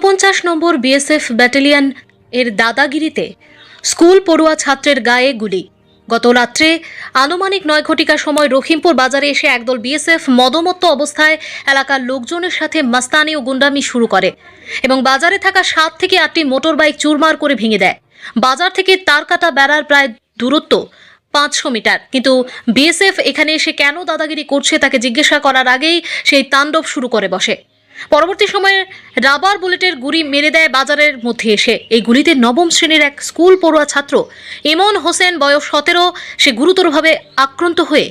ঊনপঞ্চাশ নম্বর BSF battalion এর দাদাগিরিতে school পড়ুয়া ছাত্রের গায়ে গুলি। গত রাত্রে আনুমানিক নয় ঘটিকার সময় রহিমপুর বাজারে এসে একদল বিএসএফ মদমত্ত অবস্থায় এলাকার লোকজনের সাথে মাস্তানি ও গুন্ডামি শুরু করে এবং বাজারে থাকা সাত থেকে আটটি মোটর বাইক চুরমার করে ভেঙে দেয়। বাজার থেকে তার কাটা বেড়ার প্রায় দূরত্ব পাঁচশো মিটার। কিন্তু বিএসএফ এখানে এসে কেন দাদাগিরি করছে তাকে জিজ্ঞাসা করার আগেই সেই তাণ্ডব শুরু করে বসে। পরবর্তী সময়ে রাবার বুলেটের গুলি মেরে দেয় বাজারের মধ্যে এসে। এই গুলিতে নবম শ্রেণির এক স্কুল পড়ুয়া ছাত্র, ইমন হোসেন, বয়স সতেরো, সে গুরুতরভাবে আক্রান্ত হয়ে।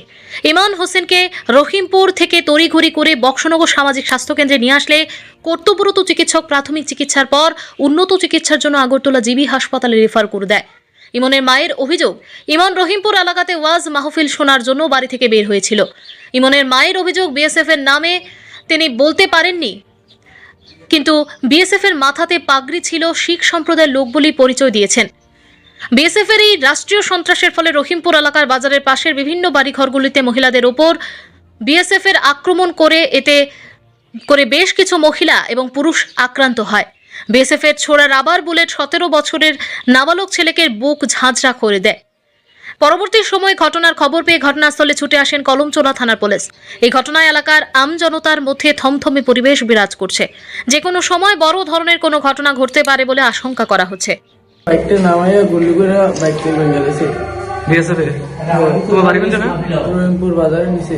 ইমন হোসেনকে রহিমপুর থেকে তড়িঘড়ি করে বক্সনগর সামাজিক স্বাস্থ্যকেন্দ্রে নিয়ে আসলে কর্তব্যরত চিকিৎসক প্রাথমিক চিকিৎসার পর উন্নত চিকিৎসার জন্য আগরতলা জিবি হাসপাতালে রেফার করে দেয়। ইমনের মায়ের অভিযোগ, ইমন রহিমপুর এলাকাতে ওয়াজ মাহফিল শোনার জন্য বাড়ি থেকে বের হয়েছিল। ইমনের মায়ের অভিযোগ বিএসএফ এর নামে তিনি বলতে পারেননি। কিন্তু বিএসএফ এর মাথাতে পাগড়ি ছিল শিখ সম্প্রদায়ের লোক বলেই পরিচয় দিয়েছেন। বিএসএফ এর এই রাষ্ট্রীয় সন্ত্রাসের ফলে রহিমপুর এলাকার বাজারের পাশের বিভিন্ন বাড়িঘরগুলিতে মহিলাদের ওপর বিএসএফ এর আক্রমণ করে এতে করে বেশ কিছু মহিলা এবং পুরুষ আক্রান্ত হয়। বিএসএফ এর ছোড়া রাবার বুলেট সতেরো বছরের নাবালক ছেলেকে বুক ঝাঁঝরা করে দেয়। পরবর্তী সময়ে ঘটনার খবর পেয়ে ঘটনাস্থলে ছুটে আসেন কলমচোলা থানার পুলিশ। এই ঘটনায় এলাকার আমজনতার মধ্যে থমথমে পরিবেশ বিরাজ করছে। যে কোনো সময় বড় ধরনের কোনো ঘটনা ঘটতে পারে বলে আশঙ্কা করা হচ্ছে। বাইকটা নামাইয়া গুলি করে বাইক ভেঙে গেছে বিএসএফ তোমার বাড়ি কোন জায়গা রহিমপুর বাজারে নিচে